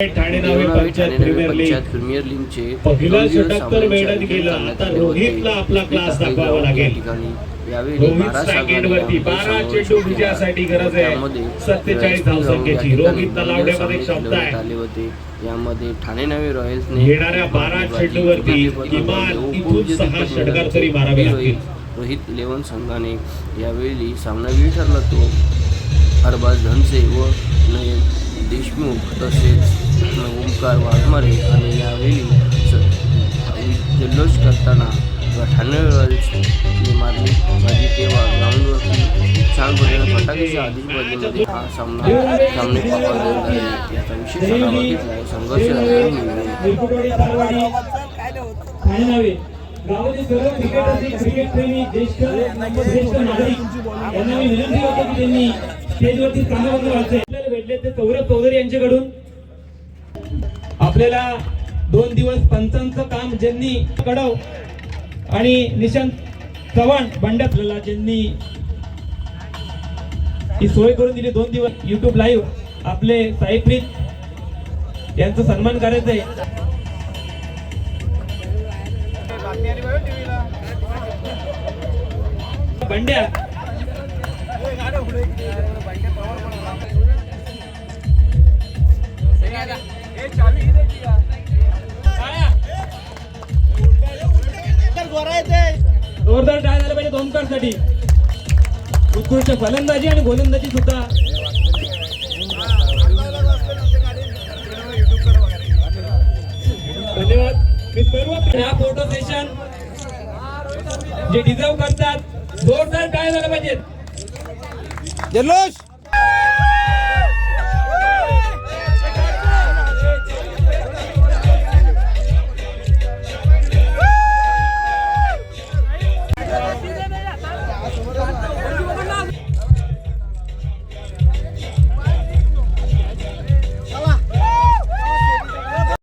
ठाणे नावे देवनावे panchayat Thane premier league लीगचे पहिला षटक तर वेळात गेलं. आता. रोहितला आपला क्लास दाखवावा लागेल. रोहित बारा यामध्ये चेंडू विजयासाठी गरज आहे. सत्तेचाळीस क्षमता आहे. ठाणे नवी रॉयल्सने येणाऱ्या बारा चेंडूवरती किमान इथून सहा षटकार तरी मारावे लागतील. रोहित लेवन संघाने यावेळी सामनावीर ठरला तो. अरबाज धनसे व नयन देशमुख तसेच ओंकार वाघमारे आणि यावेळी जल्लोष करताना ठाणे मारली. माझी तेव्हा ग्राउंडवरती छान पद्धतीने फटाक्याच्या आतिषबाजीमध्ये हा सामना सामने याचा विशेष संघर्ष सर्व क्रिकेटरचे क्रिकेट प्रेमी ज्येष्ठ ज्येष्ठ नागरिक यांना मी विनंती करतो की त्यांनी स्टेजवरती भेटले ते सौरभ चौधरी यांच्याकडून आपल्याला दोन दिवस पंचांचं काम ज्यांनी कडव आणि निशांत चव्हाण बंडपलेला आपल्याला ज्यांनी ही सोय करून दिली दोन दिवस युट्यूब लाईव्ह आपले साईप्रीत यांचा सन्मान करायचं आहे. बंड्या. जोरदार झालं पाहिजे साठी उत्कृष्ट फलंदाजी आणि गोलंदाजी सुद्धा. धन्यवाद. मी सर्व ह्या फोटो सेशन जे डिझर्व करतात. जोरदार काय झालं पाहिजे. जल्लोष!